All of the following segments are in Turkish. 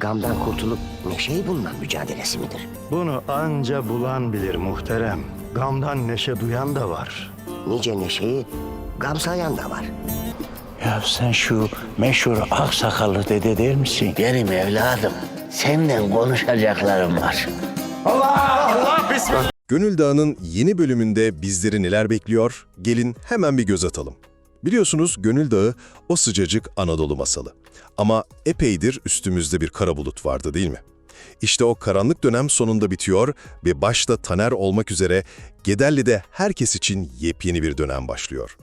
Gamdan kurtulup neşeyi bulma mücadelesi midir? Bunu anca bulan bilir muhterem. Gamdan neşe duyan da var. Nice neşeyi gamsayan da var. Ya sen şu meşhur aksakallı dede der misin? Benim evladım, senden konuşacaklarım var. Gönül Dağı'nın yeni bölümünde bizleri neler bekliyor? Gelin hemen bir göz atalım. Biliyorsunuz Gönül Dağı o sıcacık Anadolu masalı. Ama epeydir üstümüzde bir kara bulut vardı değil mi? İşte o karanlık dönem sonunda bitiyor ve başta Taner olmak üzere Gederli'de herkes için yepyeni bir dönem başlıyor.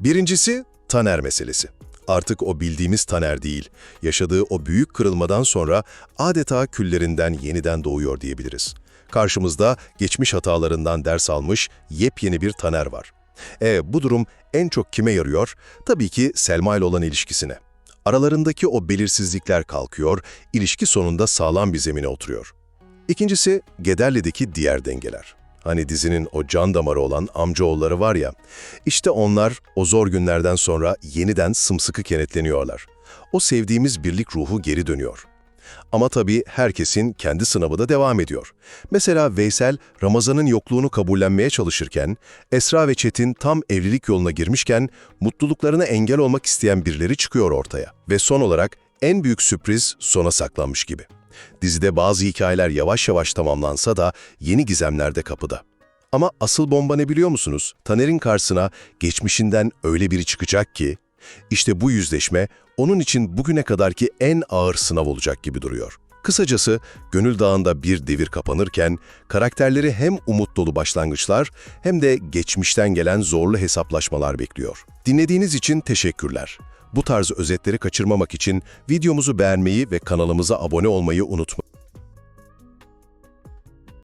Birincisi Taner meselesi. Artık o bildiğimiz Taner değil, yaşadığı o büyük kırılmadan sonra adeta küllerinden yeniden doğuyor diyebiliriz. Karşımızda geçmiş hatalarından ders almış yepyeni bir Taner var. E bu durum en çok kime yarıyor? Tabii ki Selma ile olan ilişkisine. Aralarındaki o belirsizlikler kalkıyor, ilişki sonunda sağlam bir zemine oturuyor. İkincisi Gederli'deki diğer dengeler. Hani dizinin o can damarı olan amcaoğulları var ya, işte onlar o zor günlerden sonra yeniden sımsıkı kenetleniyorlar. O sevdiğimiz birlik ruhu geri dönüyor. Ama tabii herkesin kendi sınavı da devam ediyor. Mesela Veysel, Ramazan'ın yokluğunu kabullenmeye çalışırken, Esra ve Çetin tam evlilik yoluna girmişken, mutluluklarına engel olmak isteyen birileri çıkıyor ortaya. Ve son olarak en büyük sürpriz sona saklanmış gibi. Dizide bazı hikayeler yavaş yavaş tamamlansa da yeni gizemler de kapıda. Ama asıl bomba ne biliyor musunuz? Taner'in karşısına geçmişinden öyle biri çıkacak ki, işte bu yüzleşme onun için bugüne kadarki en ağır sınav olacak gibi duruyor. Kısacası Gönül Dağı'nda bir devir kapanırken karakterleri hem umut dolu başlangıçlar hem de geçmişten gelen zorlu hesaplaşmalar bekliyor. Dinlediğiniz için teşekkürler. Bu tarz özetleri kaçırmamak için videomuzu beğenmeyi ve kanalımıza abone olmayı unutmayın.